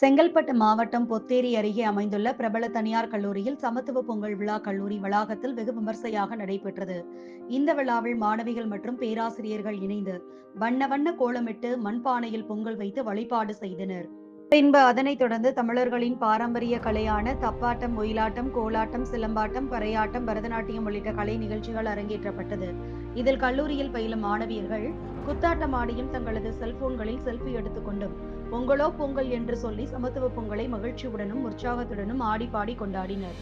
செங்கல்பட்டு மாவட்டம் பொத்தேரி அருகே அமைந்துள்ள பிரபல தனியார் கல்லூரியில் சமத்துவ பொங்கல் விழா கல்லூரி வளாகத்தில் வெகு விமர்சையாக நடைபெற்றது. இந்த விழாவில் மாணவிகள் மற்றும் பேராசிரியர்கள் இணைந்து வண்ண வண்ண கோலமிட்டு மண்பானையில் பொங்கல் வைத்து வழிபாடு செய்தனர். பின்பு அதனைத் தொடர்ந்து தமிழர்களின் பாரம்பரிய கலையான தப்பாட்டம் ஒயிலாட்டம் கோலாட்டம் சிலம்பாட்டம் பறையாட்டம் பரதநாட்டியம் உள்ளிட்ட கலை நிகழ்ச்சிகள் அரங்கேற்றப்பட்டது. இதில் கல்லூரியில் பயிலும் மாணவியர்கள் குத்தாட்டம் ஆடியும் தங்களது செல்போன்களில் செல்ஃபி எடுத்துக்கொண்டும் பொங்கலோ பொங்கல் என்று சொல்லி சமத்துவ பொங்கலை மகிழ்ச்சியுடனும் உற்சாகத்துடனும் ஆடி பாடி கொண்டாடினர்.